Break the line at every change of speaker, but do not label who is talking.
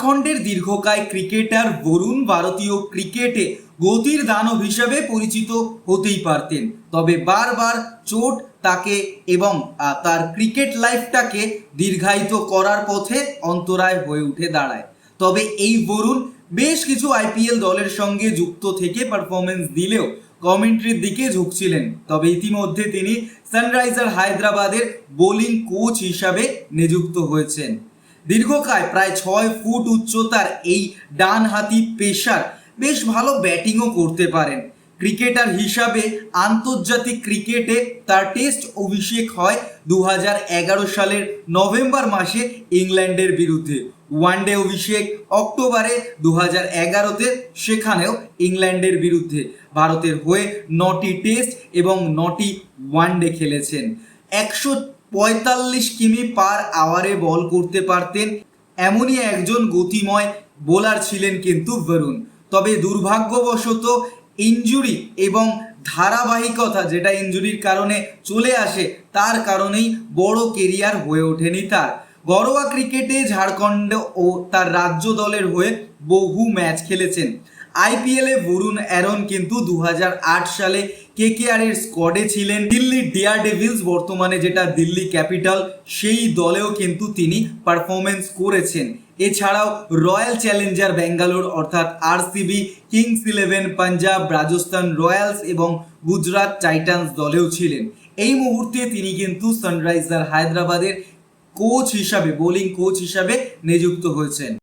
ঝাড়খণ্ডের দীর্ঘকায় ক্রিকেটার বরুণ ভারতীয় ক্রিকেটে গতির দানব হিসেবে পরিচিত হতেই পারতেন। তবে বারবার চোট তাকে এবং তার ক্রিকেট লাইফটাকে দীর্ঘায়িত করার পথে অন্তরায় হয়ে উঠে দাঁড়ায়। তবে এই বরুণ বেশ কিছু আইপিএল দলের সঙ্গে যুক্ত থেকে পারফরমেন্স দিলেও কমেন্ট্রির দিকে ঝুঁকছিলেন। তবে ইতিমধ্যে তিনি সানরাইজার হায়দ্রাবাদের বোলিং কোচ হিসাবে নিযুক্ত হয়েছেন। দীর্ঘকায় প্রায় ছয় ফুট উচ্চতার এই ডানহাতি পেসার বেশ ভালো ব্যাটিংও করতে পারেন। ক্রিকেটার হিসাবে আন্তর্জাতিক ক্রিকেটে তার টেস্ট অভিষেক হয় দুহাজার এগারো সালের নভেম্বর মাসে ইংল্যান্ডের বিরুদ্ধে। ওয়ানডে অভিষেক অক্টোবরে দু হাজার এগারোতে সেখানেও ইংল্যান্ডের বিরুদ্ধে। ভারতের হয়ে নটি টেস্ট এবং নটি ওয়ানডে খেলেছেন। একশো পঁয়তাল্লিশ কিমি পার আওয়ারে বল করতে পারতেন, এমনই একজন গতিময় বোলার ছিলেন কিন্তু বরুণ। তবে দুর্ভাগ্যবশত ইনজুরি এবং ধারাবাহিকতা যেটা ইনজুরির কারণে চলে আসে, তার কারণেই বড় কেরিয়ার হয়ে ওঠেনি তার। ঘরোয়া ক্রিকেটে ঝাড়খণ্ড ও তার রাজ্য দলের হয়ে বহু ম্যাচ খেলেছেন। আইপিএলে বরুণ অ্যারন কিন্তু দু হাজার আট সালে কেকেআর এর স্কোয়াডে ছিলেন। দিল্লি ডিয়ার ডেভিলস বর্তমানে যেটা দিল্লি ক্যাপিটাল সেই দলেও কিন্তু তিনি পারফরমেন্স করেছেন। এছাড়াও রয়্যাল চ্যালেঞ্জার ব্যাঙ্গালোর অর্থাৎ RCB Kings Eleven Punjab Rajasthan Royals এবং গুজরাট টাইটান্স দলেও ছিলেন। এই মুহূর্তে তিনি কিন্তু সানরাইজার হায়দ্রাবাদের কোচ হিসাবে বোলিং কোচ হিসাবে নিযুক্ত হয়েছেন।